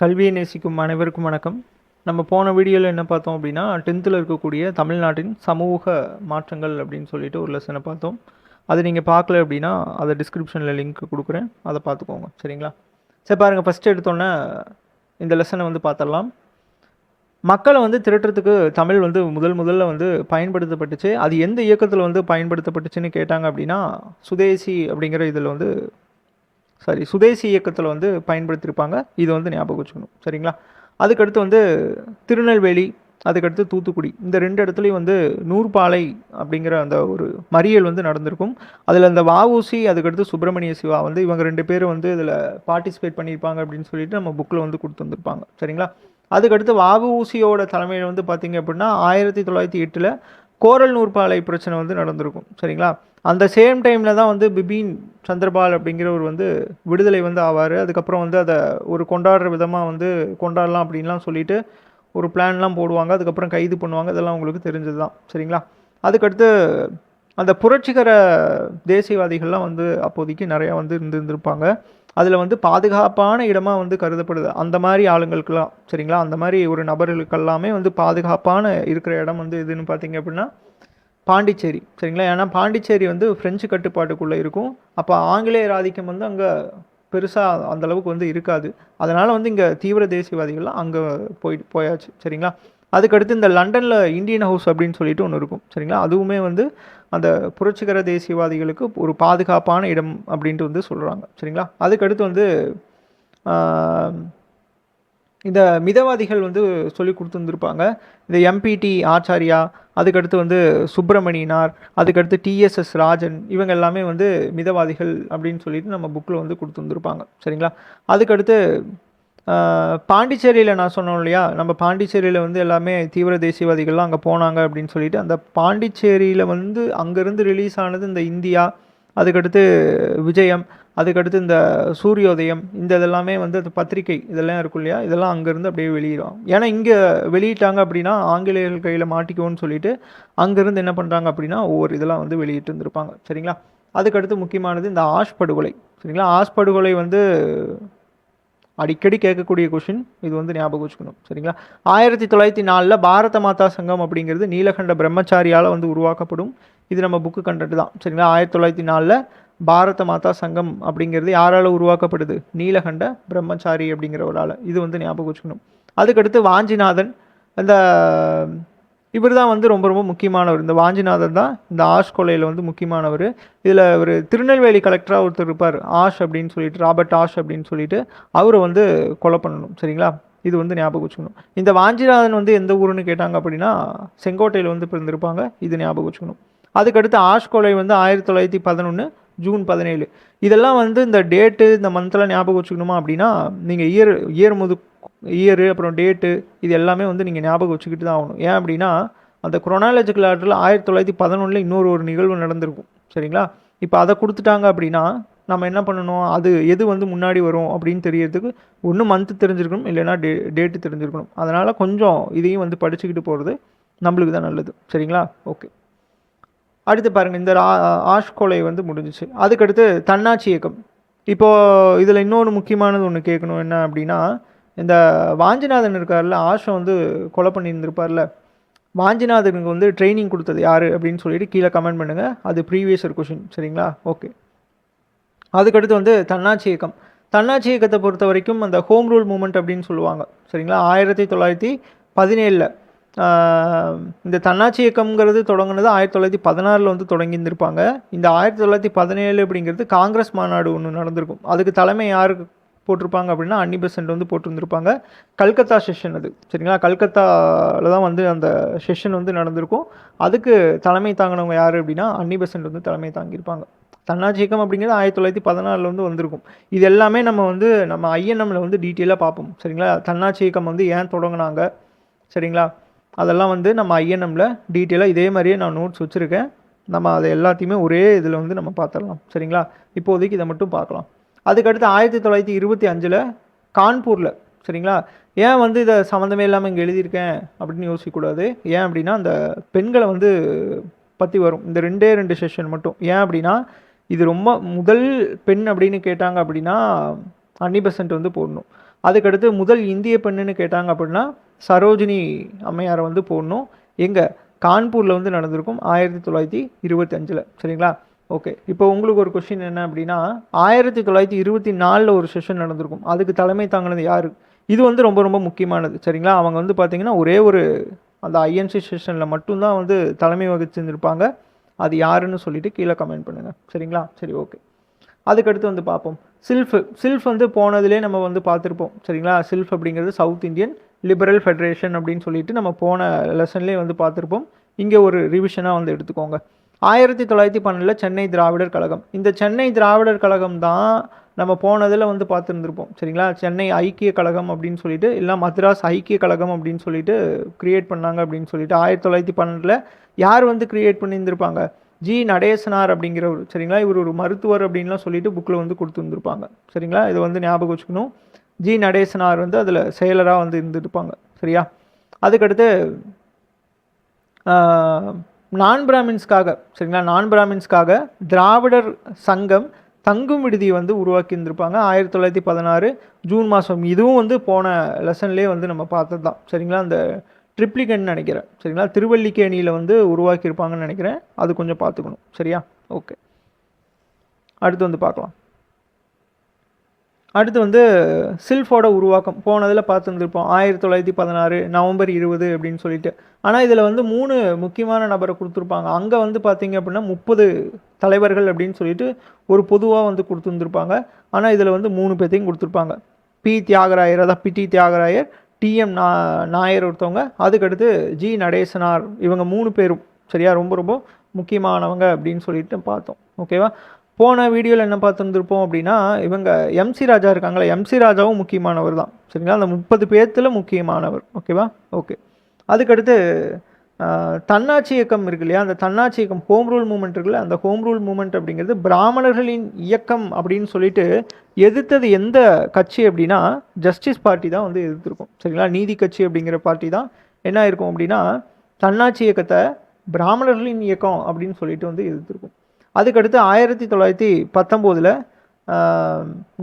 கல்வியை நேசிக்கும் அனைவருக்கும் வணக்கம். நம்ம போன வீடியோவில் என்ன பார்த்தோம் அப்படின்னா டென்த்தில் இருக்கக்கூடிய தமிழ்நாட்டின் சமூக மாற்றங்கள் அப்படின்னு சொல்லிட்டு ஒரு லெசனை பார்த்தோம். அது நீங்கள் பார்க்கல அப்படின்னா அதை டிஸ்கிரிப்ஷனில் லிங்க் கொடுக்குறேன். அதை பார்த்துக்கோங்க. சரிங்களா? சரி பாருங்கள் ஃபஸ்ட்டு எடுத்தோன்னே இந்த லெசனை வந்து பார்த்துடலாம். மக்களை வந்து திரட்டுறதுக்கு தமிழ் வந்து முதல் முதல்ல வந்து பயன்படுத்தப்பட்டுச்சு. அது எந்த இயக்கத்தில் வந்து பயன்படுத்தப்பட்டுச்சுன்னு கேட்டாங்க அப்படின்னா சுதேசி அப்படிங்கிற இதில் வந்து சாரி சுதேசி இயக்கத்தில் வந்து பயன்படுத்தியிருப்பாங்க இது வந்து ஞாபகம் வச்சுக்கணும். சரிங்களா? அதுக்கடுத்து வந்து திருநெல்வேலி அதுக்கடுத்து தூத்துக்குடி. இந்த ரெண்டு இடத்துலையும் வந்து நூற்பாலை அப்படிங்கிற அந்த ஒரு மறியல் வந்து நடந்திருக்கும். அதில் அந்த வஉசி அதுக்கடுத்து சுப்பிரமணிய சிவா வந்து இவங்க ரெண்டு பேரும் வந்து இதில் பார்ட்டிசிபேட் பண்ணியிருப்பாங்க அப்படின்னு சொல்லிட்டு நம்ம புக்கில் வந்து கொடுத்து வந்திருப்பாங்க. சரிங்களா? அதுக்கடுத்து வஉசியோட தலைமையில் வந்து பார்த்திங்க அப்படின்னா ஆயிரத்தி தொள்ளாயிரத்தி எட்டில் கோரல் நூற்பாலை பிரச்சனை வந்து நடந்திருக்கும் சரிங்களா? அந்த சேம் டைமில் தான் வந்து பிபின் சந்திரபால் அப்படிங்கிறவர் வந்து விடுதலை வந்து ஆவார். அதுக்கப்புறம் வந்து அதை ஒரு கொண்டாடுற விதமாக வந்து கொண்டாடலாம் அப்படின்லாம் சொல்லிட்டு ஒரு பிளான்லாம் போடுவாங்க. அதுக்கப்புறம் கைது பண்ணுவாங்க. இதெல்லாம் உங்களுக்கு தெரிஞ்சது தான் சரிங்களா? அதுக்கடுத்து அந்த புரட்சிகர தேசியவாதிகள்லாம் வந்து அப்போதைக்கு நிறையா வந்து இருந்திருந்திருப்பாங்க. அதில் வந்து பாதுகாப்பான இடமாக வந்து கருதப்படுது. அந்த மாதிரி ஆளுங்களுக்கெல்லாம் சரிங்களா? அந்த மாதிரி ஒரு நபர்களுக்கெல்லாமே வந்து பாதுகாப்பான இருக்கிற இடம் வந்து எதுன்னு பார்த்தீங்க அப்படின்னா பாண்டிச்சேரி சரிங்களா? ஏன்னா பாண்டிச்சேரி வந்து ஃப்ரெஞ்சு கட்டுப்பாட்டுக்குள்ளே இருக்கும். அப்போ ஆங்கிலேயர் ஆதிக்கம் வந்து அங்கே பெருசாக அந்த அளவுக்கு வந்து இருக்காது. அதனால் வந்து இங்கே தீவிர தேசியவாதிகள்லாம் அங்கே போய் போயாச்சு சரிங்களா? அதுக்கடுத்து இந்த லண்டனில் இந்தியன் ஹவுஸ் அப்படின்னு சொல்லிட்டு ஒன்று இருக்கும். சரிங்களா? அதுவுமே வந்து அந்த புரட்சிகர தேசியவாதிகளுக்கு ஒரு பாதுகாப்பான இடம் அப்படின்ட்டு வந்து சொல்கிறாங்க சரிங்களா? அதுக்கடுத்து வந்து இந்த மிதவாதிகள் வந்து சொல்லி கொடுத்துருந்துருப்பாங்க. இந்த எம்பிடி ஆச்சாரியா அதுக்கடுத்து வந்து சுப்பிரமணியனார் அதுக்கடுத்து டிஎஸ்எஸ் ராஜன் இவங்க எல்லாமே வந்து மிதவாதிகள் அப்படின்னு சொல்லிட்டு நம்ம புக்கில் வந்து கொடுத்துருந்துருப்பாங்க. சரிங்களா? அதுக்கடுத்து பாண்டிச்சேரியில் நான் சொன்னோம் இல்லையா? நம்ம பாண்டிச்சேரியில் வந்து எல்லாமே தீவிர தேசியவாதிகள்லாம் அங்கே போனாங்க அப்படின்னு சொல்லிட்டு அந்த பாண்டிச்சேரியில் வந்து அங்கேருந்து ரிலீஸ் ஆனது இந்த இந்தியா அதுக்கடுத்து விஜயம் அதுக்கடுத்து இந்த சூரியோதயம் இந்த இதெல்லாமே வந்து அந்த பத்திரிகை இதெல்லாம் இருக்கும் இல்லையா? இதெல்லாம் அங்கேருந்து அப்படியே வெளியிடும். ஏன்னா இங்கே வெளியிட்டாங்க அப்படின்னா ஆங்கிலேயர்கள் கையில் மாட்டிக்குவோன்னு சொல்லிட்டு அங்கேருந்து என்ன பண்ணுறாங்க அப்படின்னா ஒவ்வொரு இதெல்லாம் வந்து வெளியிட்டு இருந்திருப்பாங்க சரிங்களா? அதுக்கடுத்து முக்கியமானது இந்த ஆஷ் படுகொலை சரிங்களா? ஆஷ் படுகொலை வந்து அடிக்கடி கேட்கக்கூடிய கொஷின் இது வந்து ஞாபகம் வச்சுக்கணும். சரிங்களா? ஆயிரத்தி தொள்ளாயிரத்தி நாலில் பாரத மாதா சங்கம் அப்படிங்கிறது நீலகண்ட பிரம்மச்சாரியால் வந்து உருவாக்கப்படும். இது நம்ம புக்கு கண்டது தான். சரிங்களா? ஆயிரத்தி தொள்ளாயிரத்தி நாலில் பாரத மாதா சங்கம் அப்படிங்கிறது யாரால் உருவாக்கப்படுது? நீலகண்ட பிரம்மச்சாரி அப்படிங்கிறவரால். இது வந்து ஞாபகம் வச்சுக்கணும். அதுக்கடுத்து வாஞ்சிநாதன். இந்த இவர் தான் வந்து ரொம்ப ரொம்ப முக்கியமானவர். இந்த வாஞ்சிநாதன் தான் இந்த ஆஷ் கொலையில் வந்து முக்கியமானவர். இதில் ஒரு திருநெல்வேலி கலெக்டராக ஒருத்தர் இருப்பார் ஆஷ் அப்படின்னு சொல்லிட்டு ராபர்ட் ஆஷ் அப்படின்னு சொல்லிட்டு அவரை வந்து கொலை பண்ணணும் சரிங்களா? இது வந்து ஞாபகம் வச்சுக்கணும். இந்த வாஞ்சிநாதன் வந்து எந்த ஊருன்னு கேட்டாங்க அப்படின்னா செங்கோட்டையில் வந்து பிறந்திருப்பாங்க இது ஞாபகம் வச்சுக்கணும். அதுக்கடுத்து ஆஷ் கொலை வந்து ஆயிரத்தி தொள்ளாயிரத்தி பதினொன்று ஜூன் பதினேழு. இதெல்லாம் வந்து இந்த டேட்டு இந்த மந்த்லாம் ஞாபகம் வச்சுக்கணுமா அப்படின்னா நீங்கள் இயர் இயர் முது இயரு அப்புறம் டேட்டு இது எல்லாமே வந்து நீங்கள் ஞாபகம் வச்சுக்கிட்டு தான் ஆகணும். ஏன் அப்படின்னா அந்த குரோனாலஜிக்கல் ஆர்டரில் ஆயிரத்தி தொள்ளாயிரத்தி பதினொன்றில் இன்னொரு ஒரு நிகழ்வு நடந்திருக்கும். சரிங்களா? இப்போ அதை கொடுத்துட்டாங்க அப்படின்னா நம்ம என்ன பண்ணணும்? அது எது வந்து முன்னாடி வரும் அப்படின்னு தெரியறதுக்கு ஒன்று மந்த்து தெரிஞ்சிருக்கணும் இல்லைன்னா டே டேட்டு தெரிஞ்சிருக்கணும். அதனால் கொஞ்சம் இதையும் வந்து படிச்சுக்கிட்டு போகிறது நம்மளுக்கு தான் நல்லது. சரிங்களா? ஓகே அடுத்து பாருங்கள் இந்த ஆஷ் கொலை வந்து முடிஞ்சிச்சு. அதுக்கடுத்து தன்னாட்சி இயக்கம். இப்போது இதில் இன்னொரு முக்கியமானது ஒன்று கேட்கணும் என்ன அப்படின்னா இந்த வாஞ்சிநாதன் இருக்கார்ல ஆஷை வந்து கொலை பண்ணியிருந்திருப்பார்ல. வாஞ்சிநாதனுக்கு வந்து ட்ரைனிங் கொடுத்தது யார் அப்படின்னு சொல்லிட்டு கீழே கமெண்ட் பண்ணுங்கள் அது ப்ரீவியஸ் ஒரு கொஷின் சரிங்களா? ஓகே அதுக்கடுத்து வந்து தன்னாட்சி இயக்கம். தன்னாட்சி இயக்கத்தை பொறுத்த வரைக்கும் அந்த ஹோம் ரூல் மூமெண்ட் அப்படின்னு சொல்லுவாங்க சரிங்களா? ஆயிரத்தி தொள்ளாயிரத்தி பதினேழில் இந்த தன்னாட்சி இயக்கம்ங்கிறது தொடங்கினது ஆயிரத்தி தொள்ளாயிரத்தி பதினாறில் வந்து தொடங்கியிருந்திருப்பாங்க. இந்த ஆயிரத்தி தொள்ளாயிரத்தி பதினேழு அப்படிங்கிறது காங்கிரஸ் மாநாடு ஒன்று நடந்திருக்கும். அதுக்கு தலைமை யாருக்கு போட்டிருப்பாங்க அப்படின்னா அன்னி பெசன்ட் வந்து போட்டிருந்திருப்பாங்க. கல்கத்தா செஷன் அது. சரிங்களா? கல்கத்தாவில் தான் வந்து அந்த செஷன் வந்து நடந்திருக்கும். அதுக்கு தலைமை தாங்கினவங்க யார் அப்படின்னா அன்னி பெசன்ட் வந்து தலைமை தாங்கியிருப்பாங்க. தன்னாட்சி இயக்கம் அப்படிங்கிறது ஆயிரத்தி தொள்ளாயிரத்தி பதினாலில் வந்து வந்திருக்கும். இது எல்லாமே நம்ம வந்து நம்ம ஐஎன்எம்மில் வந்து டீட்டெயிலாக பார்ப்போம். சரிங்களா? தன்னாட்சி இயக்கம் வந்து ஏன் தொடங்கினாங்க? சரிங்களா? அதெல்லாம் வந்து நம்ம ஐஎன்எம்மில் டீட்டெயிலாக இதே மாதிரியே நான் நோட்ஸ் வச்சுருக்கேன். நம்ம அதை எல்லாத்தையுமே ஒரே இதில் வந்து நம்ம பார்த்துடலாம். சரிங்களா? இப்போதைக்கு இதை மட்டும் பார்க்கலாம். அதுக்கடுத்து ஆயிரத்தி தொள்ளாயிரத்தி இருபத்தி அஞ்சில் கான்பூரில் சரிங்களா? ஏன் வந்து இதை சம்மந்தமே இல்லாமல் இங்கே எழுதியிருக்கேன் அப்படின்னு யோசிக்கக்கூடாது. ஏன் அப்படின்னா அந்த பெண்களை வந்து பற்றி வரும். இந்த ரெண்டே ரெண்டு செஷன் மட்டும். ஏன் அப்படின்னா இது ரொம்ப முதல் பெண் அப்படின்னு கேட்டாங்க அப்படின்னா அன்னி பெசன்ட் வந்து போடணும். அதுக்கடுத்து முதல் இந்திய பெண்ணுன்னு கேட்டாங்க அப்படின்னா சரோஜினி அம்மையாரை வந்து போடணும். எங்கே? கான்பூரில் வந்து நடந்திருக்கும் ஆயிரத்தி தொள்ளாயிரத்தி இருபத்தஞ்சில் சரிங்களா? ஓகே இப்போ உங்களுக்கு ஒரு கொஷின் என்ன அப்படின்னா ஆயிரத்தி தொள்ளாயிரத்தி இருபத்தி நாலில் ஒரு செஷன் நடந்திருக்கும். அதுக்கு தலைமை தாங்கினது யார்? இது வந்து ரொம்ப ரொம்ப முக்கியமானது. சரிங்களா? அவங்க வந்து பார்த்திங்கன்னா ஒரே ஒரு அந்த ஐஎன்சி செஷனில் மட்டும்தான் வந்து தலைமை வகிச்சிருந்திருப்பாங்க. அது யாருன்னு சொல்லிட்டு கீழே கமெண்ட் பண்ணுங்கள் சரிங்களா? சரி ஓகே அதுக்கடுத்து வந்து பார்ப்போம். சில்ஃப் சில்ஃப் வந்து போனதுலேயே நம்ம வந்து பார்த்துருப்போம். சரிங்களா? சில்ஃப் அப்படிங்கிறது சவுத் இந்தியன் லிபரல் ஃபெடரேஷன் அப்படின்னு சொல்லிட்டு நம்ம போன லெசன்லேயே வந்து பார்த்துருப்போம். இங்கே ஒரு ரிவிஷனாக வந்து எடுத்துக்கோங்க. ஆயிரத்தி தொள்ளாயிரத்தி பன்னெண்டில் சென்னை திராவிடர் கழகம். இந்த சென்னை திராவிடர் கழகம் தான் நம்ம போனதில் வந்து பார்த்துருந்துருப்போம். சரிங்களா? சென்னை ஐக்கிய கழகம் அப்படின்னு சொல்லிட்டு இல்லை மத்ராஸ் ஐக்கிய கழகம் அப்படின்னு சொல்லிட்டு கிரியேட் பண்ணாங்க அப்படின்னு சொல்லிட்டு ஆயிரத்தி தொள்ளாயிரத்தி பன்னெண்டில் யார் வந்து கிரியேட் பண்ணியிருந்திருப்பாங்க? ஜி நடேசனார் அப்படிங்கிறவர். சரிங்களா? இவர் ஒரு மருத்துவர் அப்படின்லாம் சொல்லிட்டு புக்கில் வந்து கொடுத்துருந்துருப்பாங்க. சரிங்களா? இதை வந்து ஞாபகம் வச்சுக்கணும். ஜி நடேசனார் வந்து அதில் செயலராக வந்து இருந்துருப்பாங்க. சரியா? அதுக்கடுத்து நான் பிராமின்ஸ்க்காக சரிங்களா? நான் பிராமின்ஸ்க்காக திராவிடர் சங்கம் தங்கும் விடுதியை வந்து உருவாக்கி இருந்திருப்பாங்க ஆயிரத்தி தொள்ளாயிரத்தி பதினாறு ஜூன் மாதம். இதுவும் வந்து போன லெசன்லேயே வந்து நம்ம பார்த்தது தான் சரிங்களா? அந்த ட்ரிப்ளிகன் நினைக்கிறேன். சரிங்களா? திருவல்லிக்கேணியில் வந்து உருவாக்கியிருப்பாங்கன்னு நினைக்கிறேன். அது கொஞ்சம் பார்த்துக்கணும். சரியா? ஓகே. அடுத்து வந்து பார்க்கலாம். அடுத்து வந்து சில்ஃபோட உருவாக்கம். போனதில் பார்த்துருந்துருப்போம். ஆயிரத்தி தொள்ளாயிரத்தி பதினாறு நவம்பர் இருபது அப்படின்னு சொல்லிட்டு. ஆனால் இதில் வந்து மூணு முக்கியமான நபரை கொடுத்துருப்பாங்க. அங்கே வந்து பார்த்தீங்க அப்படின்னா முப்பது தலைவர்கள் அப்படின்னு சொல்லிட்டு ஒரு பொதுவாக வந்து கொடுத்துருந்துருப்பாங்க. ஆனால் இதில் வந்து மூணு பேர்த்தையும் கொடுத்துருப்பாங்க. பி. தியாகராயர் அதான் பிடி தியாகராயர் டிஎம் நா நாயர் ஒருத்தவங்க. அதுக்கடுத்து ஜி. நடேசனார். இவங்க மூணு பேரும். சரியா? ரொம்ப ரொம்ப முக்கியமானவங்க அப்படின்னு சொல்லிட்டு பார்த்தோம். ஓகேவா? போன வீடியோவில் என்ன பார்த்துருந்துருப்போம் அப்படின்னா இவங்க எம்சி ராஜா இருக்காங்களே எம்சி ராஜாவும் முக்கியமானவர் தான். சரிங்களா? அந்த முப்பது பேர்த்தில் முக்கியமானவர். ஓகேவா ஓகே அதுக்கடுத்து தன்னாட்சி இயக்கம் இருக்கு இல்லையா? அந்த தன்னாட்சி இயக்கம் ஹோம் ரூல் மூமெண்ட் இருக்குல்ல அந்த ஹோம் ரூல் மூமெண்ட் அப்படிங்கிறது பிராமணர்களின் இயக்கம் அப்படின்னு சொல்லிட்டு எதிர்த்தது எந்த கட்சி அப்படின்னா ஜஸ்டிஸ் பார்ட்டி தான் வந்து எதிர்த்துருக்கும். சரிங்களா? நீதி கட்சி அப்படிங்கிற பார்ட்டி தான் என்ன இருக்கும் அப்படின்னா தன்னாட்சி இயக்கத்தை பிராமணர்களின் இயக்கம் அப்படின்னு சொல்லிட்டு வந்து எதிர்த்திருக்கும். அதுக்கடுத்து ஆயிரத்தி தொள்ளாயிரத்தி பத்தொம்போதில்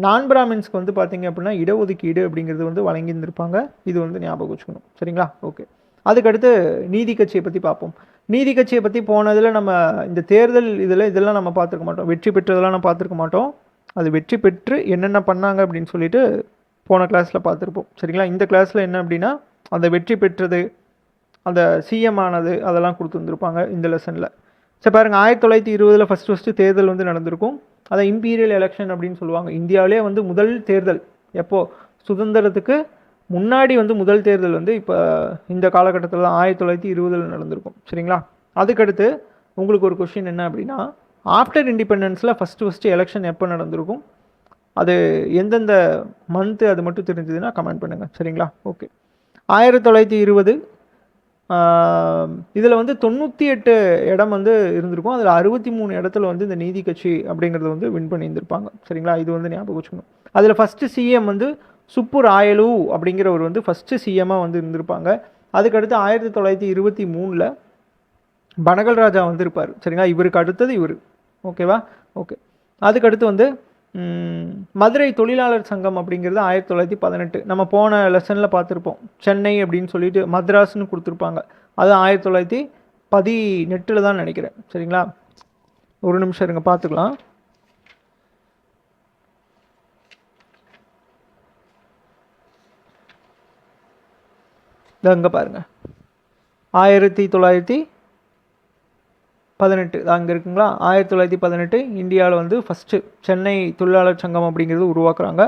நான் பிராமின்ஸ்க்கு வந்து பார்த்திங்க அப்படின்னா இடஒதுக்கீடு அப்படிங்கிறது வந்து வழங்கியிருந்திருப்பாங்க. இது வந்து ஞாபகம் வச்சுக்கணும். சரிங்களா? ஓகே. அதுக்கடுத்து நீதி கட்சியை பற்றி பார்ப்போம். நீதி கட்சியை பற்றி போனதில் நம்ம இந்த தேர்தல் இதில் இதெல்லாம் நம்ம பார்த்துருக்க மாட்டோம். வெற்றி பெற்றதெல்லாம் நம்ம பார்த்துருக்க மாட்டோம். அது வெற்றி பெற்று என்னென்ன பண்ணாங்க அப்படின்னு சொல்லிட்டு போன கிளாஸில் பார்த்துருப்போம். சரிங்களா? இந்த கிளாஸில் என்ன அப்படின்னா அந்த வெற்றி பெற்றது அந்த சிஎம் ஆனது அதெல்லாம் கொடுத்துருந்துருப்பாங்க இந்த லெசனில் சரி பாருங்கள் ஆயிரத்தி தொள்ளாயிரத்தி இருபதில் ஃபஸ்ட்டு ஃபஸ்ட்டு தேர்தல் வந்து நடந்திருக்கும். அதை இம்பீரியல் எலெக்ஷன் அப்படின்னு சொல்லுவாங்க. இந்தியாவிலே வந்து முதல் தேர்தல். எப்போது சுதந்திரத்துக்கு முன்னாடி வந்து முதல் தேர்தல் வந்து இப்போ இந்த காலகட்டத்தில் தான் ஆயிரத்தி தொள்ளாயிரத்தி இருபதில் நடந்திருக்கும். சரிங்களா? அதுக்கடுத்து உங்களுக்கு ஒரு கொஷின் என்ன அப்படின்னா ஆஃப்டர் இண்டிபெண்டன்ஸில் ஃபஸ்ட்டு ஃபஸ்ட்டு எலெக்ஷன் எப்போ நடந்திருக்கும்? அது எந்தெந்த மந்த்து அது மட்டும் தெரிஞ்சதுன்னா கமெண்ட் பண்ணுங்கள் சரிங்களா? ஓகே ஆயிரத்தி தொள்ளாயிரத்தி இருபது இதில் வந்து தொண்ணூற்றி எட்டு இடம் வந்து இருந்திருக்கும். அதில் அறுபத்தி மூணு இடத்துல வந்து இந்த நீதி கட்சி அப்படிங்கிறது வந்து வின் பண்ணியிருந்திருப்பாங்க. சரிங்களா? இது வந்து ஞாபகம் வச்சுக்கணும். அதில் ஃபஸ்ட்டு சிஎம் வந்து சுப்பு ராயலு அப்படிங்கிறவர் வந்து ஃபஸ்ட்டு சிஎம்மாக வந்து இருந்திருப்பாங்க. அதுக்கடுத்து ஆயிரத்தி தொள்ளாயிரத்தி இருபத்தி மூணில் பனகல் ராஜா வந்து இருப்பார் சரிங்களா? இவருக்கு அடுத்தது இவர். ஓகேவா ஓகே அதுக்கடுத்து வந்து மதுரை தொழிலாளர் சங்கம் அப்படிங்கிறது ஆயிரத்தி தொள்ளாயிரத்தி பதினெட்டு. நம்ம போன லெசனில் பார்த்துருப்போம். சென்னை அப்படின்னு சொல்லிட்டு மദ്രാஸ்னு கொடுத்துருப்பாங்க. அது ஆயிரத்தி தொள்ளாயிரத்தி பதினெட்டில் தான் நினைக்கிறேன். சரிங்களா? ஒரு நிமிஷம் இருங்க பார்த்துக்கலாம். அங்கே பாருங்கள் ஆயிரத்தி தொள்ளாயிரத்தி பதினெட்டு. அங்கே இருக்குங்களா? ஆயிரத்தி தொள்ளாயிரத்தி பதினெட்டு இந்தியாவில் வந்து ஃபஸ்ட்டு சென்னை தொழிலாளர் சங்கம் அப்படிங்கிறது உருவாக்குறாங்க.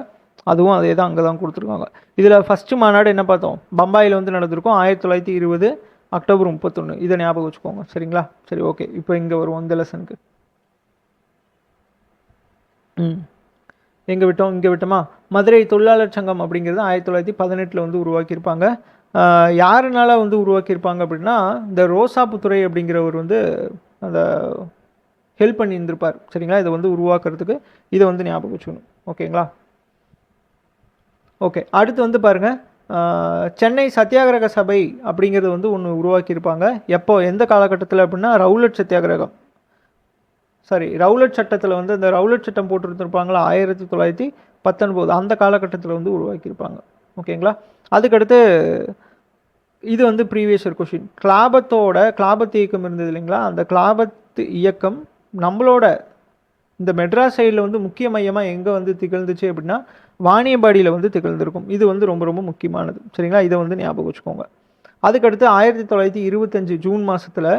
அதுவும் அதே தான் அங்கே தான் கொடுத்துருக்காங்க. இதில் ஃபஸ்ட்டு மாநாடு என்ன பார்த்தோம்? பம்பாயில் வந்து நடந்திருக்கும். ஆயிரத்தி தொள்ளாயிரத்தி இருபது அக்டோபர் முப்பத்தொன்று இதை ஞாபகம் வச்சுக்கோங்க. சரிங்களா? சரி ஓகே. இப்போ இங்கே வருவோம் இந்த லெசனுக்கு ம். எங்கே விட்டோம்? இங்கே விட்டோமா? மதுரை தொழிலாளர் சங்கம் அப்படிங்கிறது ஆயிரத்தி தொள்ளாயிரத்தி பதினெட்டில் வந்து உருவாக்கியிருப்பாங்க. யாருனால வந்து உருவாக்கியிருப்பாங்க அப்படின்னா இந்த ரோசாப்புத்துறை அப்படிங்கிறவர் வந்து அந்த ஹெல்ப் பண்ணி இருந்திருப்பார் சரிங்களா? இதை வந்து உருவாக்குறதுக்கு இதை வந்து ஞாபகம் வச்சுக்கணும். ஓகேங்களா? ஓகே. அடுத்து வந்து பாருங்கள் சென்னை சத்தியாகிரக சபை அப்படிங்கிறது வந்து ஒன்று உருவாக்கியிருப்பாங்க. எப்போ? எந்த காலகட்டத்தில் அப்படின்னா ரவுலட் சத்தியாகிரகம். சாரி ரவுலட் சட்டத்தில் வந்து அந்த ரவுலட் சட்டம் போட்டுருந்துருப்பாங்களா? ஆயிரத்தி தொள்ளாயிரத்தி பத்தொன்பது அந்த காலகட்டத்தில் வந்து உருவாக்கியிருப்பாங்க. ஓகேங்களா? அதுக்கடுத்து இது வந்து ப்ரீவியஸ் இயர் கொஷின் கிளாபத்தோட கிளாபத் இயக்கம் இருந்தது இல்லைங்களா? அந்த கிளாபத் இயக்கம் நம்மளோட இந்த மெட்ராஸ் சைடில் வந்து முக்கிய மையமாக எங்கே வந்து திகழ்ந்துச்சு அப்படின்னா வாணியம்பாடியில் வந்து திகழ்ந்திருக்கும். இது வந்து ரொம்ப ரொம்ப முக்கியமானது. சரிங்களா? இதை வந்து ஞாபகம் வச்சுக்கோங்க. அதுக்கடுத்து ஆயிரத்தி தொள்ளாயிரத்தி இருபத்தஞ்சு ஜூன் மாதத்தில்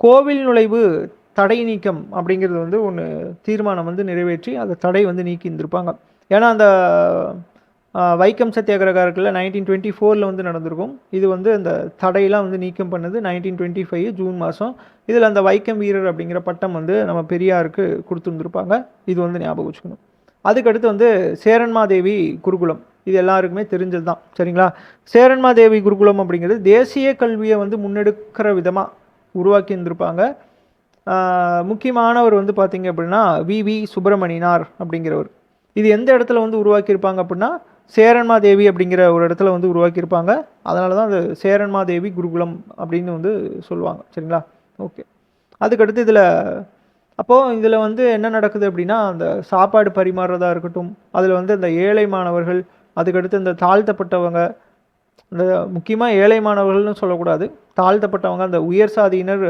கோவில் நுழைவு தடை நீக்கம் அப்படிங்கிறது வந்து ஒன்று தீர்மானம் வந்து நிறைவேற்றி அந்த தடை வந்து நீக்கி இருந்திருப்பாங்க ஏன்னா அந்த வைக்கம் சத்தியாகிரகா இருக்குல்ல நைன்டீன் டுவெண்ட்டி ஃபோரில் வந்து நடந்திருக்கும். இது வந்து அந்த தடையெல்லாம் வந்து நீக்கம் பண்ணது நைன்டீன் டுவெண்ட்டி ஃபைவ் ஜூன் மாதம் இதில் அந்த வைக்கம் வீரர் அப்படிங்கிற பட்டம் வந்து நம்ம பெரியாருக்கு கொடுத்துருந்துருப்பாங்க. இது வந்து ஞாபகம் வச்சுக்கணும். அதுக்கடுத்து வந்து சேரன்மாதேவி குருகுலம். இது எல்லாருக்குமே தெரிஞ்சது தான் சரிங்களா? சேரன்மாதேவி குருகுலம் அப்படிங்கிறது தேசிய கல்வியை வந்து முன்னெடுக்கிற விதமாக உருவாக்கி இருந்திருப்பாங்க முக்கியமானவர் வந்து பார்த்திங்க அப்படின்னா வி வி சுப்பிரமணியனார் அப்படிங்கிறவர். இது எந்த இடத்துல வந்து உருவாக்கியிருப்பாங்க அப்படின்னா சேரன்மாதேவி அப்படிங்கிற ஒரு இடத்துல வந்து உருவாக்கியிருப்பாங்க. அதனால தான் அது சேரன்மாதேவி குருகுலம் அப்படின்னு வந்து சொல்லுவாங்க. சரிங்களா? ஓகே. அதுக்கடுத்து இதில் அப்போது இதில் வந்து என்ன நடக்குது அப்படின்னா அந்த சாப்பாடு பரிமாறுறதா இருக்கட்டும் அதில் வந்து இந்த ஏழை மாணவர்கள் அதுக்கடுத்து இந்த தாழ்த்தப்பட்டவங்க இந்த முக்கியமாக ஏழை மாணவர்கள்னு சொல்லக்கூடாது தாழ்த்தப்பட்டவங்க அந்த உயர் சாதியினர்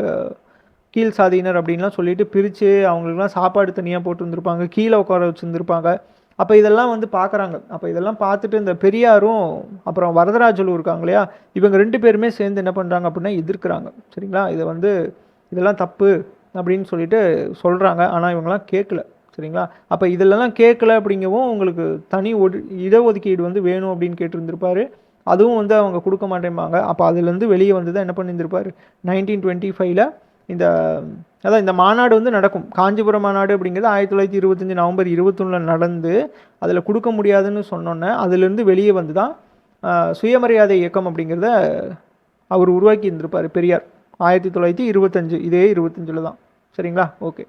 கீழ் சாதியினர் அப்படின்லாம் சொல்லிட்டு பிரித்து அவங்களுக்குலாம் சாப்பாடு தனியாக போட்டு வந்திருப்பாங்க கீழே உட்கார வச்சுருந்துருப்பாங்க. அப்போ இதெல்லாம் வந்து பார்க்குறாங்க அப்போ இதெல்லாம் பார்த்துட்டு இந்த பெரியாரும் அப்புறம் வரதராஜலு இருக்காங்க இல்லையா இவங்க ரெண்டு பேருமே சேர்ந்து என்ன பண்ணுறாங்க அப்படின்னா எதிர்க்கிறாங்க. சரிங்களா? இதை வந்து இதெல்லாம் தப்பு அப்படின்னு சொல்லிட்டு சொல்கிறாங்க ஆனால் இவங்கெல்லாம் கேட்கல. சரிங்களா? அப்போ இதெல்லாம் கேட்கல அப்படிங்கவும் உங்களுக்கு தனி ஒடு இடஒதுக்கீடு வந்து வேணும் அப்படின்னு கேட்டிருந்திருப்பாரு. அதுவும் வந்து அவங்க கொடுக்க மாட்டேம்பாங்க. அப்போ அதுலேருந்து வெளியே வந்து தான் என்ன பண்ணியிருந்திருப்பார்? நைன்டீன் டுவெண்ட்டி ஃபைவ்ல இந்த அதான் இந்த மாநாடு வந்து நடக்கும். காஞ்சிபுரம் மாநாடு அப்படிங்கிறது ஆயிரத்தி தொள்ளாயிரத்தி இருபத்தஞ்சி நவம்பர் இருபத்தொன்னில் நடந்து அதில் கொடுக்க முடியாதுன்னு சொன்னோன்னே அதுலேருந்து வெளியே வந்து தான் சுயமரியாதை இயக்கம் அப்படிங்கிறத அவர் உருவாக்கி இருந்திருப்பார் பெரியார். ஆயிரத்தி தொள்ளாயிரத்தி இருபத்தஞ்சு இதே இருபத்தஞ்சில் தான். சரிங்களா? ஓகே.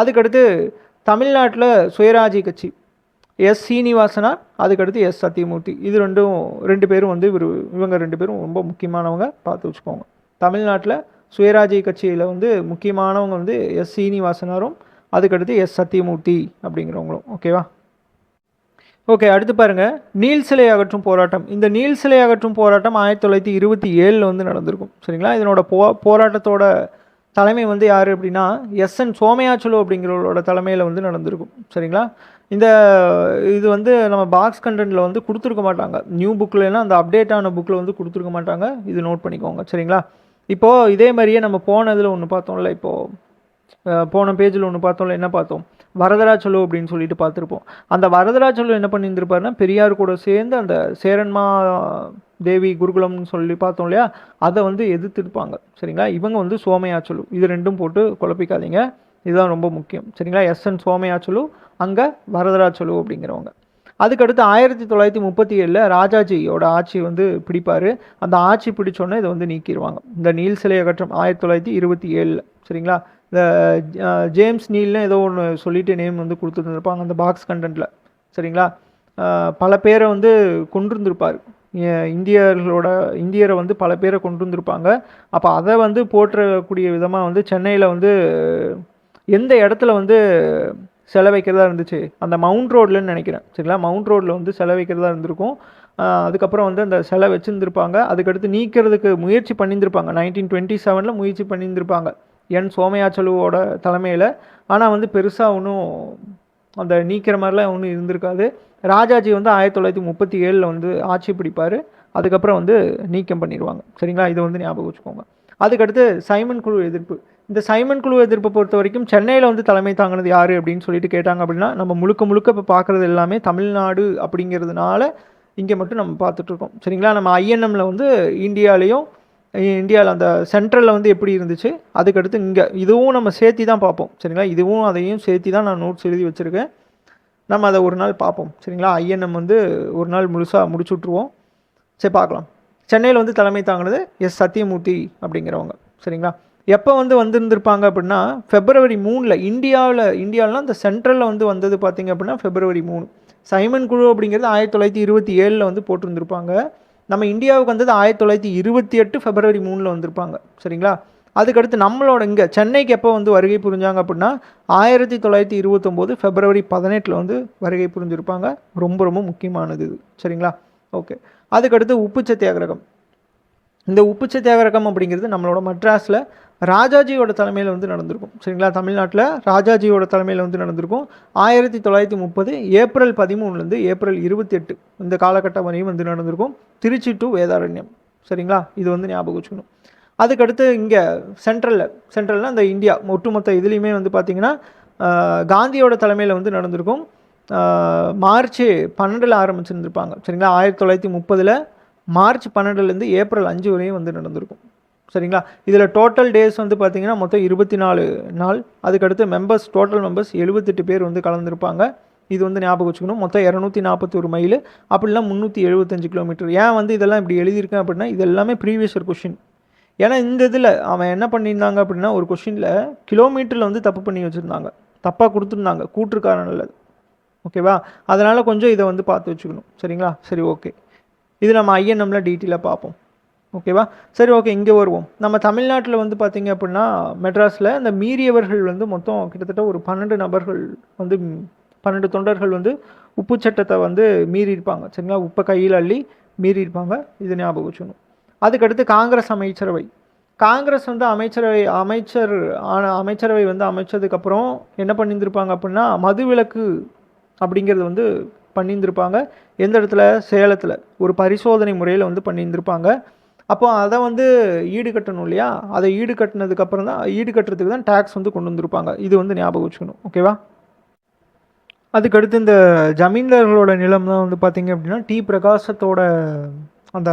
அதுக்கடுத்து தமிழ்நாட்டில் சுயராஜ்ய கட்சி. எஸ் சீனிவாசனார் அதுக்கடுத்து எஸ் சத்தியமூர்த்தி. இது ரெண்டும் ரெண்டு பேரும் வந்து இவர் இவங்க ரெண்டு பேரும் ரொம்ப முக்கியமானவங்க பார்த்து வச்சுக்கோங்க. தமிழ்நாட்டில் சுயராஜ்ய கட்சியில் வந்து முக்கியமானவங்க வந்து எஸ் சீனிவாசனாரும் அதுக்கடுத்து எஸ் சத்தியமூர்த்தி அப்படிங்கிறவங்களும். ஓகேவா ஓகே அடுத்து பாருங்க. நீல் சிலை அகற்றும் போராட்டம். இந்த நீல் சிலை அகற்றும் போராட்டம் ஆயிரத்தி தொள்ளாயிரத்தி இருபத்தி ஏழில் வந்து நடந்திருக்கும். சரிங்களா? இதனோட போ போராட்டத்தோட தலைமை வந்து யார் அப்படின்னா எஸ் என் சோமையாச்சலு அப்படிங்கிறவரோட தலைமையில் வந்து நடந்திருக்கும். சரிங்களா? இந்த இது வந்து நம்ம பாக்ஸ் கண்டென்ட்டில் வந்து கொடுத்துருக்க மாட்டாங்க. நியூ புக்கில்னா அந்த அப்டேட்டான புக்கில் வந்து கொடுத்துருக்க மாட்டாங்க. இது நோட் பண்ணிக்கோங்க. சரிங்களா? இப்போது இதே மாதிரியே நம்ம போனதில் ஒன்று பார்த்தோம்ல இப்போது போன பேஜில் ஒன்று பார்த்தோம்ல என்ன பார்த்தோம்? வரதராச்சலு அப்படின்னு சொல்லிட்டு பார்த்துருப்போம். அந்த வரதராச்சலு என்ன பண்ணியிருந்திருப்பாருன்னா பெரியார் கூட சேர்ந்து அந்த சேரன்மா தேவி குருகுலம்னு சொல்லி பார்த்தோம் இல்லையா? அதை வந்து எதிர்த்துருப்பாங்க. சரிங்களா? இவங்க வந்து சோமையாச்சலு. இது ரெண்டும் போட்டு குழப்பிக்காதீங்க. இதுதான் ரொம்ப முக்கியம். சரிங்களா? எஸ் என் அங்கே வரதராச்சலு அப்படிங்கிறவங்க. அதுக்கடுத்து ஆயிரத்தி தொள்ளாயிரத்தி முப்பத்தி ஏழில் ராஜாஜியோட ஆட்சி வந்து பிடிப்பார். அந்த ஆட்சி பிடிச்சோன்னே இதை வந்து நீக்கிடுவாங்க இந்த நீல் சிலை அகற்றம் ஆயிரத்தி தொள்ளாயிரத்தி இருபத்தி ஏழில் சரிங்களா? இந்த ஜேம்ஸ் நீல்னு ஏதோ ஒன்று சொல்லிட்டு நேம் வந்து கொடுத்துருந்துருப்பாங்க அந்த பாக்ஸ் கண்டென்ட்டில் சரிங்களா? பல பேரை வந்து கொண்டிருந்திருப்பார் இந்தியர்களோட இந்தியரை வந்து பல பேரை கொண்டு வந்திருப்பாங்க அப்போ அதை வந்து போற்றக்கூடிய விதமாக வந்து சென்னையில் வந்து எந்த இடத்துல வந்து செலவைக்கிறதா இருந்துச்சு. அந்த மவுண்ட் ரோட்லன்னு நினைக்கிறேன். சரிங்களா? மவுண்ட் ரோட்டில் வந்து செலவைக்கிறதா இருந்திருக்கும். அதுக்கப்புறம் வந்து அந்த சிலை வச்சுருந்துருப்பாங்க. அதுக்கடுத்து நீக்கிறதுக்கு முயற்சி பண்ணியிருந்திருப்பாங்க. நைன்டீன் டுவெண்ட்டி செவனில் முயற்சி பண்ணியிருந்திருப்பாங்க. என் சோமையாச்சலுவோட தலைமையில். ஆனால் வந்து பெருசாக ஒன்றும் அந்த நீக்கிற மாதிரிலாம் ஒன்றும் இருந்திருக்காது. ராஜாஜி வந்து ஆயிரத்தி தொள்ளாயிரத்தி முப்பத்தி ஏழில் வந்து ஆட்சி பிடிப்பார். அதுக்கப்புறம் வந்து நீக்கம் பண்ணிடுவாங்க சரிங்களா? இதை வந்து ஞாபகம் வச்சுக்கோங்க. அதுக்கடுத்து சைமன் குழு எதிர்ப்பு. இந்த சைமன் குழு எதிர்ப்பை பொறுத்த வரைக்கும் சென்னையில் வந்து தலைமை தாங்கினது யார் அப்படின்னு சொல்லிட்டு கேட்டாங்க அப்படின்னா நம்ம முழுக்க முழுக்க இப்போ பார்க்குறது எல்லாமே தமிழ்நாடு அப்படிங்கிறதுனால இங்கே மட்டும் நம்ம பார்த்துட்ருக்கோம் சரிங்களா? நம்ம ஐஎன்எம்மில் வந்து இந்தியாலேயும் இந்தியாவில் அந்த சென்ட்ரலில் வந்து எப்படி இருந்துச்சு? அதுக்கடுத்து இங்கே இதுவும் நம்ம சேர்த்தி தான் பார்ப்போம். சரிங்களா? இதுவும் அதையும் சேர்த்தி தான் நான் நோட்ஸ் எழுதி வச்சுருக்கேன். நம்ம அதை ஒரு நாள் பார்ப்போம். சரிங்களா? ஐஎன்எம் வந்து ஒரு நாள் முழுசாக முடிச்சு விட்ருவோம் சரி பார்க்கலாம். சென்னையில் வந்து தலைமை தாங்கினது எஸ் சத்தியமூர்த்தி அப்படிங்கிறவங்க. சரிங்களா? எப்போ வந்து வந்திருந்திருப்பாங்க அப்படின்னா ஃபெப்ரவரி மூணில் இந்தியாவில் இந்தியாவிலாம் அந்த சென்ட்ரலில் வந்து வந்தது பார்த்திங்க அப்படின்னா ஃபெப்ரவரி மூணு. சைமன் குழு அப்படிங்கிறது ஆயிரத்தி தொள்ளாயிரத்தி இருபத்தி ஏழில் வந்து போட்டிருந்திருப்பாங்க. நம்ம இந்தியாவுக்கு வந்தது ஆயிரத்தி தொள்ளாயிரத்தி இருபத்தி எட்டு ஃபெப்ரவரி மூணில் வந்திருப்பாங்க. சரிங்களா? அதுக்கடுத்து நம்மளோட இங்கே சென்னைக்கு எப்போ வந்து வருகை புரிஞ்சாங்க அப்படின்னா ஆயிரத்தி தொள்ளாயிரத்தி இருபத்தொம்போது ஃபெப்ரவரி பதினெட்டில் வந்து வருகை புரிஞ்சிருப்பாங்க. ரொம்ப ரொம்ப முக்கியமானது இது. சரிங்களா? ஓகே அதுக்கடுத்து உப்பு சத்தியாகிரகம் இந்த உப்பு சத்தியாகிரகம் அப்படிங்கிறது நம்மளோட மட்ராஸில் ராஜாஜியோட தலைமையில் வந்து நடந்திருக்கும். சரிங்களா? தமிழ்நாட்டில் ராஜாஜியோட தலைமையில் வந்து நடந்திருக்கும். ஆயிரத்தி தொள்ளாயிரத்தி முப்பது ஏப்ரல் பதிமூணுலேருந்து ஏப்ரல் இருபத்தி எட்டு இந்த காலகட்டம் வரையும் வந்து நடந்திருக்கும். திருச்சி டு வேதாரண்யம். சரிங்களா? இது வந்து ஞாபகம் வச்சுக்கணும். அதுக்கடுத்து இங்கே சென்ட்ரலில் சென்ட்ரலில் இந்த இந்தியா ஒட்டுமொத்த இதுலேயுமே வந்து பார்த்திங்கன்னா காந்தியோட தலைமையில் வந்து நடந்திருக்கும். மார்ச் பன்னெண்டில் ஆரம்பிச்சிருந்துருப்பாங்க. சரிங்களா? ஆயிரத்தி தொள்ளாயிரத்தி முப்பதில் மார்ச் பன்னெண்டுலேருந்து ஏப்ரல் அஞ்சு வரையும் வந்து நடந்திருக்கும். சரிங்களா? இதில் டோட்டல் டேஸ் வந்து பார்த்தீங்கன்னா மொத்தம் இருபத்தி நாலு நாள். அதுக்கடுத்து மெம்பர்ஸ் டோட்டல் மெம்பர்ஸ் எழுபத்தெட்டு பேர் வந்து கலந்துருப்பாங்க. இது வந்து ஞாபகம் வச்சுக்கணும். மொத்தம் இரநூத்தி நாற்பத்தொரு மைல் அப்படிலாம் முந்நூற்றி எழுபத்தஞ்சு கிலோமீட்டர் ஏன் வந்து இதெல்லாம் இப்படி எழுதியிருக்கேன் அப்படின்னா இது எல்லாமே ப்ரீவியஸர் கொஷின் ஏன்னா இந்த இதில் அவன் என்ன பண்ணியிருந்தாங்க அப்படின்னா ஒரு கொஷினில் கிலோமீட்டரில் வந்து தப்பு பண்ணி வச்சுருந்தாங்க. தப்பாக கொடுத்துருந்தாங்க. கூற்றுக்காரன் நல்லது ஓகேவா? அதனால் கொஞ்சம் இதை வந்து பார்த்து வச்சுக்கணும். சரிங்களா? சரி ஓகே. இது நம்ம ஐஎன்எம்ல டீட்டெயிலாக பார்ப்போம். ஓகேவா சரி ஓகே இங்கே வருவோம். நம்ம தமிழ்நாட்டில் வந்து பார்த்திங்க அப்படின்னா மெட்ராஸில் இந்த மீறியவர்கள் வந்து மொத்தம் கிட்டத்தட்ட ஒரு பன்னெண்டு நபர்கள் வந்து பன்னெண்டு தொண்டர்கள் வந்து உப்பு சட்டத்தை வந்து மீறியிருப்பாங்க. சரிங்களா? உப்பை கையில் அள்ளி மீறியிருப்பாங்க. இது ஞாபகம் வச்சுக்கணும். அதுக்கடுத்து காங்கிரஸ் அமைச்சரவை. காங்கிரஸ் வந்து அமைச்சரவை அமைச்சர் ஆன அமைச்சரவை வந்து அமைச்சதுக்கப்புறம் என்ன பண்ணியிருந்திருப்பாங்க அப்படின்னா மதுவிலக்கு அப்படிங்கிறது வந்து பண்ணியிருந்திருப்பாங்க. எந்த இடத்துல? சேலத்தில். ஒரு பரிசோதனை முறையில் வந்து பண்ணியிருந்திருப்பாங்க. அப்போ அதை வந்து ஈடு கட்டணும் இல்லையா? அதை ஈடு கட்டினதுக்கப்புறம் தான் ஈடு கட்டுறதுக்கு தான் டேக்ஸ் வந்து கொண்டு வந்திருப்பாங்க. இது வந்து ஞாபகம் வச்சுக்கணும். ஓகேவா அதுக்கடுத்து இந்த ஜமீன்தார்களோட நிலம் தான் வந்து பார்த்திங்க அப்படின்னா டி பிரகாசத்தோட அந்த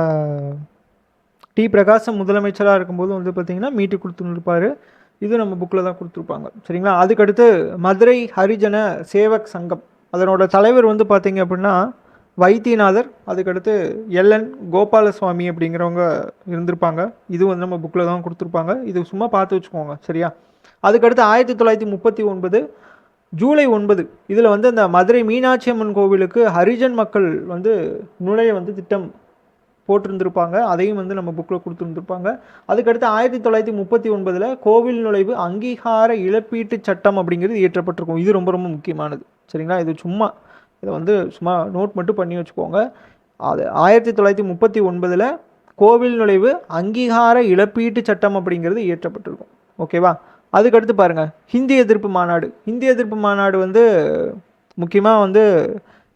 டி பிரகாசம் முதலமைச்சராக இருக்கும்போது வந்து பார்த்திங்கன்னா மீட்டு கொடுத்துருப்பார். இது நம்ம புக்கில் தான் கொடுத்துருப்பாங்க. சரிங்களா? அதுக்கடுத்து மதுரை ஹரிஜன சேவக் சங்கம். அதனோட தலைவர் வந்து பார்த்திங்க அப்படின்னா வைத்தியநாதர் அதுக்கடுத்து எல்என் கோபாலசுவாமி அப்படிங்கிறவங்க இருந்திருப்பாங்க. இது வந்து நம்ம புக்கில் தான் கொடுத்துருப்பாங்க. இது சும்மா பார்த்து வச்சுக்கோங்க சரியா? அதுக்கடுத்து ஆயிரத்தி தொள்ளாயிரத்தி முப்பத்தி ஒன்பது ஜூலை ஒன்பது இதில் வந்து அந்த மதுரை மீனாட்சி அம்மன் கோவிலுக்கு ஹரிஜன் மக்கள் வந்து நுழைய வந்து திட்டம் போட்டிருந்திருப்பாங்க. அதையும் வந்து நம்ம புக்கில் கொடுத்துருந்துருப்பாங்க. அதுக்கடுத்து ஆயிரத்தி தொள்ளாயிரத்தி முப்பத்தி ஒன்பதில் கோவில் நுழைவு அங்கீகார இழப்பீட்டு சட்டம் அப்படிங்கிறது இயற்றப்பட்டிருக்கும். இது ரொம்ப ரொம்ப முக்கியமானது. சரிங்களா? இது சும்மா இதை வந்து சும்மா நோட் மட்டும் பண்ணி வச்சுக்கோங்க. அது ஆயிரத்தி தொள்ளாயிரத்தி முப்பத்தி ஒன்பதில் கோவில் நுழைவு அங்கீகார இழப்பீட்டு சட்டம் அப்படிங்கிறது இயற்றப்பட்டிருக்கும். ஓகேவா அதுக்கடுத்து பாருங்கள் ஹிந்தி எதிர்ப்பு மாநாடு. ஹிந்தி எதிர்ப்பு மாநாடு வந்து முக்கியமாக வந்து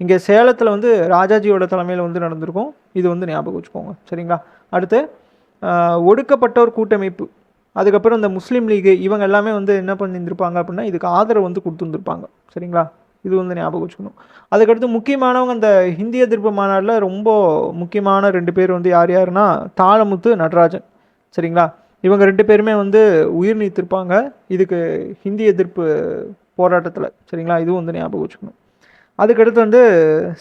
இங்கே சேலத்தில் வந்து ராஜாஜியோட தலைமையில் வந்து நடந்திருக்கும். இது வந்து ஞாபகம் வச்சுக்கோங்க. சரிங்களா? அடுத்து ஒடுக்கப்பட்டோர் கூட்டமைப்பு. அதுக்கப்புறம் இந்த முஸ்லீம் லீகு இவங்க எல்லாமே வந்து என்ன பண்ணியிருந்திருப்பாங்க அப்படின்னா இதுக்கு ஆதரவு வந்து கொடுத்துருந்துருப்பாங்க. சரிங்களா? இது வந்து ஞாபகம் வச்சுக்கணும். அதுக்கடுத்து முக்கியமானவங்க அந்த ஹிந்தி எதிர்ப்பு மாநாட்டில் ரொம்ப முக்கியமான ரெண்டு பேர் வந்து யார் யாருன்னா தாளமுத்து நடராஜன். சரிங்களா? இவங்க ரெண்டு பேருமே வந்து உயிர் நீத்திருப்பாங்க. இதுக்கு ஹிந்தி எதிர்ப்பு போராட்டத்தில். சரிங்களா? இதுவும் வந்து ஞாபகம் வச்சுக்கணும். அதுக்கடுத்து வந்து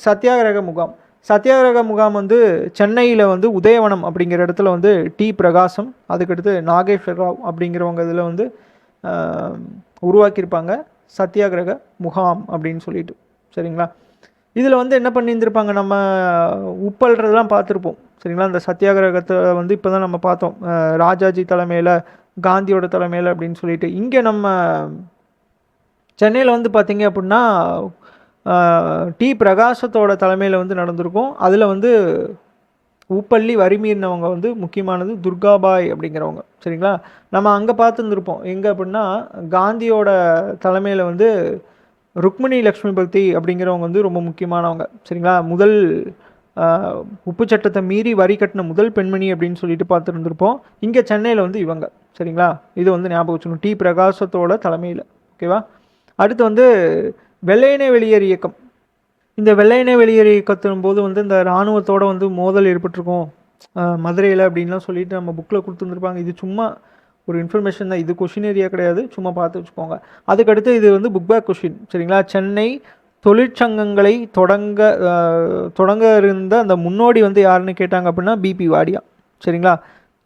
சத்தியாகிரக முகாம். சத்தியாகிரக முகாம் வந்து சென்னையில் வந்து உதயவனம் அப்படிங்கிற இடத்துல வந்து டி பிரகாசம் அதுக்கடுத்து நாகேஸ்வர் ராவ் அப்படிங்கிறவங்க இதில் வந்து உருவாக்கியிருப்பாங்க. சத்தியாகிரக முகாம் அப்படின்னு சொல்லிட்டு சரிங்களா? இதில் வந்து என்ன பண்ணியிருந்திருப்பாங்க? நம்ம உப்பல்றதெல்லாம் பார்த்துருப்போம் சரிங்களா? அந்த சத்தியாகிரகத்தை வந்து இப்போ தான் நம்ம பார்த்தோம். ராஜாஜி தலைமையில் காந்தியோட தலைமையில் அப்படின்னு சொல்லிட்டு. இங்கே நம்ம சென்னையில் வந்து பார்த்தீங்க அப்படின்னா டி பிரகாசத்தோட தலைமையில் வந்து நடந்திருக்கும். அதில் வந்து உப்பள்ளி வரிமீறினவங்க வந்து முக்கியமானது துர்காபாய் அப்படிங்கிறவங்க. சரிங்களா? நம்ம அங்கே பார்த்துருந்துருப்போம். எங்கே அப்படின்னா காந்தியோட தலைமையில் வந்து ருக்மிணி லக்ஷ்மி பக்தி அப்படிங்கிறவங்க வந்து ரொம்ப முக்கியமானவங்க. சரிங்களா? முதல் உப்பு சட்டத்தை மீறி வரி கட்டின முதல் பெண்மணி அப்படின்னு சொல்லிட்டு பார்த்துருந்துருப்போம். இங்கே சென்னையில் வந்து இவங்க. சரிங்களா? இது வந்து ஞாபகம் வச்சுக்கணும். டி. பிரகாசத்தோட தலைமையில். ஓகேவா? அடுத்து வந்து வெள்ளையனே வெளியேறு இயக்கம். இந்த வெள்ளையனே வெளியேறு இயக்கத்தின் போது வந்து இந்த இராணுவத்தோட வந்து மோதல் ஏற்பட்டிருக்கும். மதுரையில் அப்படின்லாம் சொல்லிட்டு நம்ம புக்கில் கொடுத்துருந்துருப்பாங்க. இது சும்மா ஒரு இன்ஃபர்மேஷன் தான். இது கொஷின் ஏரியா கிடையாது. சும்மா பார்த்து வச்சுக்கோங்க. அதுக்கடுத்து இது வந்து புக் பேக் கொஷின் சரிங்களா? சென்னை தொழிற்சங்கங்களை தொடங்க தொடங்க இருந்த அந்த முன்னோடி வந்து யாருன்னு கேட்டாங்க அப்படின்னா பிபி வாடியா. சரிங்களா?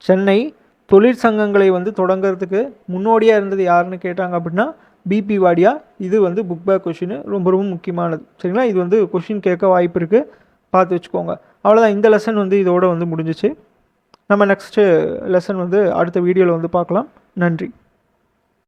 சென்னை தொழிற்சங்கங்களை வந்து தொடங்கிறதுக்கு முன்னோடியாக இருந்தது யாருன்னு கேட்டாங்க அப்படின்னா பிபி வாடியா? இது வந்து புக் பேக் கொஷின் ரொம்ப ரொம்ப முக்கியமானது. சரிங்களா? இது வந்து கொஷின் கேட்க வாய்ப்பு இருக்குது பார்த்து வச்சுக்கோங்க. அவ்வளோதான் இந்த லெசன் வந்து இதோட வந்து முடிஞ்சிச்சு. நம்ம நெக்ஸ்ட்டு லெசன் வந்து அடுத்த வீடியோவில் வந்து பார்க்கலாம். நன்றி.